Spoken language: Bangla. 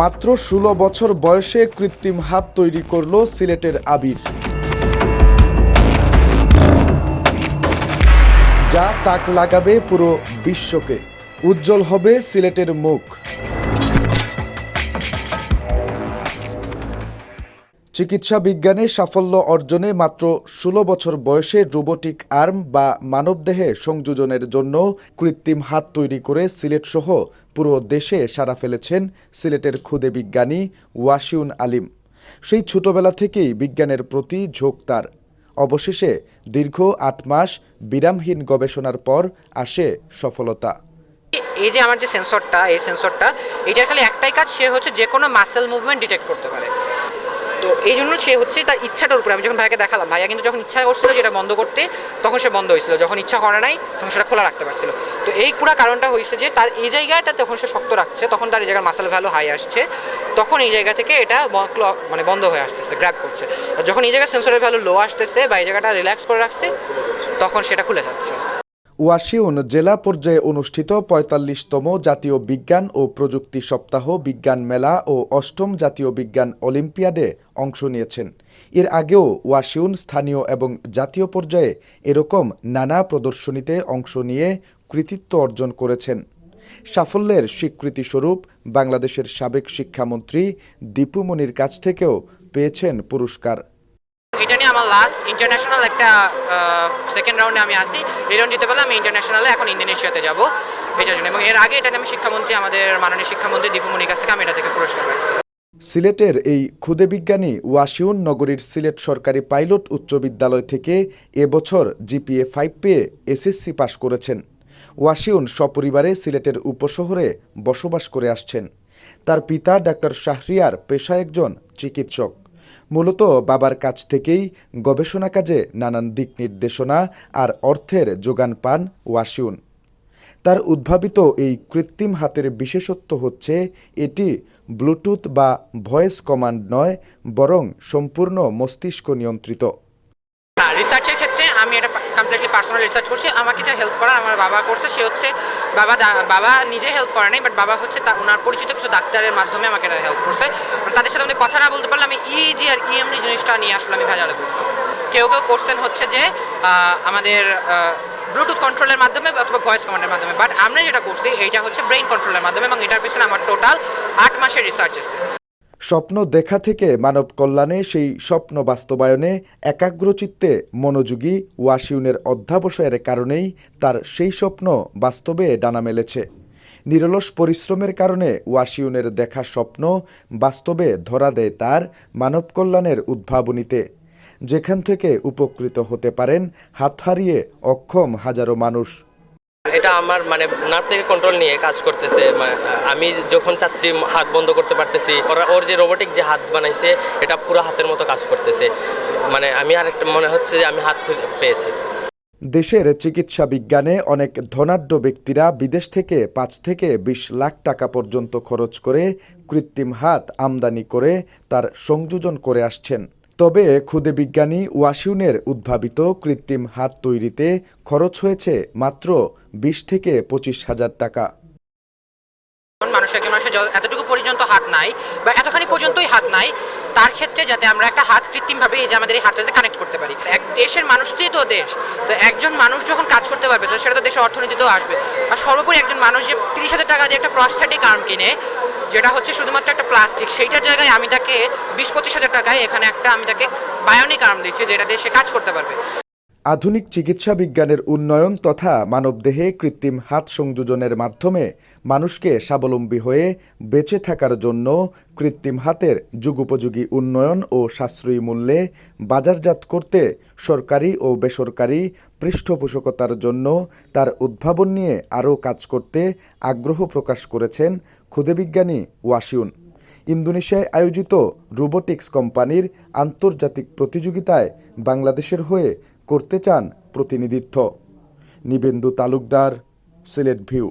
মাত্র ষোলো বছর বয়সে কৃত্রিম হাত তৈরি করল সিলেটের আবির। যা তাক লাগাবে পুরো বিশ্বকে। উজ্জ্বল হবে সিলেটের মুখ। চিকিৎসা বিজ্ঞানে সাফল্য অর্জনে মাত্র ষোলো বছর বয়সে রোবোটিক আর্ম বা মানবদেহে সংযোজনের জন্য কৃত্রিম হাত তৈরি করে সিলেট সহ পুরো দেশে সাড়া ফেলেছেন সিলেটের ক্ষুদে বিজ্ঞানী ওয়াসিউন আলিম। সেই ছোটবেলা থেকেই বিজ্ঞানের প্রতি ঝোঁক তার। অবশেষে দীর্ঘ আট মাস বিরামহীন গবেষণার পর আসে সফলতা। এই যে আমার যে সেন্সরটা, এই সেন্সরটা, এটার খালি একটাই কাজ, সে হচ্ছে যে কোনো মাসেল মুভমেন্ট ডিটেক্ট করতে পারে। তো এই জন্য সে হচ্ছে তার ইচ্ছাটার উপরে, আমি যখন ভাইকে দেখালাম, ভাইয়া কিন্তু যখন ইচ্ছা করছিল যেটা বন্ধ করতে, তখন সে বন্ধ হয়েছিল। যখন ইচ্ছা করে নাই, তখন সেটা খোলা রাখতে পারছিল। তো এই পুরো কারণটা হয়েছে যে তার এই জায়গাটা তখন সে শক্ত রাখছে, তখন তার এই জায়গার মাসেল ভ্যালু হাই আসছে। তখন এই জায়গা থেকে এটা মানে বন্ধ হয়ে আসতেছে গ্র্যাব করছে। আর যখন এই জায়গায় সেন্সরের ভ্যালু লো আসতেছে বা এই জায়গাটা রিল্যাক্স করে রাখছে, তখন সেটা খুলে যাচ্ছে। ওয়াশিউন জেলা পর্যায়ে অনুষ্ঠিত পঁয়তাল্লিশতম জাতীয় বিজ্ঞান ও প্রযুক্তি সপ্তাহ বিজ্ঞান মেলা ও অষ্টম জাতীয় বিজ্ঞান অলিম্পিয়াডে অংশ নিয়েছেন। এর আগেও ওয়াশিউন স্থানীয় এবং জাতীয় পর্যায়ে এরকম নানা প্রদর্শনীতে অংশ নিয়ে কৃতিত্ব অর্জন করেছেন। সাফল্যের স্বীকৃতিস্বরূপ বাংলাদেশের সাবেক শিক্ষামন্ত্রী দীপু মনির কাছ থেকেও পেয়েছেন পুরস্কার। এটা নিয়ে আমার লাস্ট ইন্টারন্যাশনাল একটা সেকেন্ড রাউন্ডে আমি আসি এই রাউন্ড জিতে পারলে আমি ইন্টারন্যাশনালে এখন ইন্দোনেশিয়াতে যাব। এটার জন্য। এবং এর আগে এটা আমি শিক্ষামন্ত্রী, আমাদের মাননীয় শিক্ষামন্ত্রী দীপুমণির কাছ থেকে আমি এটা থেকে পুরস্কার পাইছি সিলেটের এই ক্ষুদে বিজ্ঞানী ওয়াশিউন নগরীর সিলেট সরকারি পাইলট উচ্চ বিদ্যালয় থেকে এবছর জিপিএ ফাইভ পেয়ে এসএসসি পাশ করেছেন। ওয়াশিউন সপরিবারে সিলেটের উপশহরে বসবাস করে আসছেন। তার পিতা ডাক্তার শাহরিয়ার পেশা একজন চিকিৎসক। মূলত বাবার কাছ থেকেই গবেষণা কাজে নানান দিক নির্দেশনা আর অর্থের যোগান পান ওয়াশিউন তার উদ্ভাবিত এই কৃত্রিম হাতের বিশেষত্ব হচ্ছে এটি ব্লুটুথ বা ভয়েস কমান্ড নয়, বরং সম্পূর্ণ মস্তিষ্ক নিয়ন্ত্রিত। রিসার্চের ক্ষেত্রে আমি এটা কমপ্লিটলি পার্সোনাল রিসার্চ করছি। আমাকে যা হেল্প করার আমার বাবা করছে, সে হচ্ছে বাবা বাবা নিজে হেল্প করে নাই বাট বাবা হচ্ছে তা ওনার পরিচিত কিছু ডাক্তারের মাধ্যমে আমাকে এটা হেল্প করছে। তাদের সাথে আমি কথা না বলতে পারলে আমি ইজি আর ইএমডি জিনিসটা নিয়ে আসলে আমি ভেজালে পড়তাম। কেউ কেউ করছেন হচ্ছে যে আমাদের ব্লুটুথ কন্ট্রোলের মাধ্যমে অথবা ভয়েস কমান্ডের মাধ্যমে। বাট আমরা যেটা করছি, এইটা হচ্ছে ব্রেন কন্ট্রোলের মাধ্যমে এবং এটার পিছনে আমার টোটাল আট মাসের রিসার্চ আছে। স্বপ্ন দেখা থেকে মানব কল্যাণে সেই স্বপ্ন বাস্তবায়নে একাগ্রচিত্তে মনোযোগী ওয়াশিউনের অধ্যাবসায়ের কারণেই তার সেই স্বপ্ন বাস্তবে ডানা মেলেছে। নিরলস পরিশ্রমের কারণে ওয়াশিউনের দেখা স্বপ্ন বাস্তবে ধরা দেয় তার মানব কল্যাণের উদ্ভাবনীতে। যেখান থেকে উপকৃত হতে পারেন হাত হারিয়ে অক্ষম হাজারো মানুষ। এটা আমার মানে নার্ভ থেকে কন্ট্রোল নিয়ে কাজ করতেছে আমি যখন চাচ্ছি হাত বন্ধ করতে পারতেছি, ওরা যে রোবোটিক যে হাত বানাইছে, এটা পুরো হাতের মতো কাজ করতেছে। মানে আমি আর একটা মনে হচ্ছে যে আমি হাত পেয়েছি। দেশের চিকিৎসা বিজ্ঞানে অনেক ধনাঢ্য ব্যক্তিরা বিদেশ থেকে পাঁচ থেকে বিশ লাখ টাকা পর্যন্ত খরচ করে কৃত্রিম হাত আমদানি করে তার সংযোজন করে আসছেন। তবে ক্ষুদে বিজ্ঞানী ওয়াশিউনের উদ্ভাবিত কৃত্রিম হাত তৈরিতে খরচ হয়েছে মাত্র বিশ থেকে পঁচিশ হাজার টাকা। মানুষ একজন মানুষের এতটুকু পর্যন্ত হাত নাই বা এতখানি পর্যন্তই হাত নাই, তার ক্ষেত্রে যাতে আমরা একটা হাত কৃত্রিমভাবে এই যে আমাদের এই হাতটা যাতে কানেক্ট করতে পারি। এক দেশের মানুষই তো দেশ। তো একজন মানুষ যখন কাজ করতে পারবে, তো সেটা তো দেশের অর্থনীতিতেও আসবে। আর সর্বোপরি একজন মানুষ যে তিরিশ হাজার টাকা দিয়ে একটা প্রস্থেটিক আর্ম কিনে যেটা হচ্ছে শুধুমাত্র একটা প্লাস্টিক সেইটার জায়গায় আমি তাকে বিশ পঁচিশ হাজার টাকায় এখানে একটা আমি তাকে বায়োনিক আর্ম দিচ্ছি, যেটা দিয়ে সে কাজ করতে পারবে। আধুনিক চিকিৎসা বিজ্ঞানের উন্নয়ন তথা মানবদেহে কৃত্রিম হাত সংযোজনের মাধ্যমে মানুষকে স্বাবলম্বী হয়ে বেঁচে থাকার জন্য কৃত্রিম হাতের যুগোপযোগী উন্নয়ন ও সাশ্রয়ী মূল্যে বাজারজাত করতে সরকারি ও বেসরকারি পৃষ্ঠপোষকতার জন্য তার উদ্ভাবন নিয়ে আরও কাজ করতে আগ্রহ প্রকাশ করেছেন ক্ষুদে বিজ্ঞানী ওয়াশিউন ইন্দোনেশিয়ায় আয়োজিত রোবোটিক্স কোম্পানির আন্তর্জাতিক প্রতিযোগিতায় বাংলাদেশের হয়ে করতে চান প্রতিনিধিত্ব। নিবেন্দু তালুকদার, সিলেট ভিউ।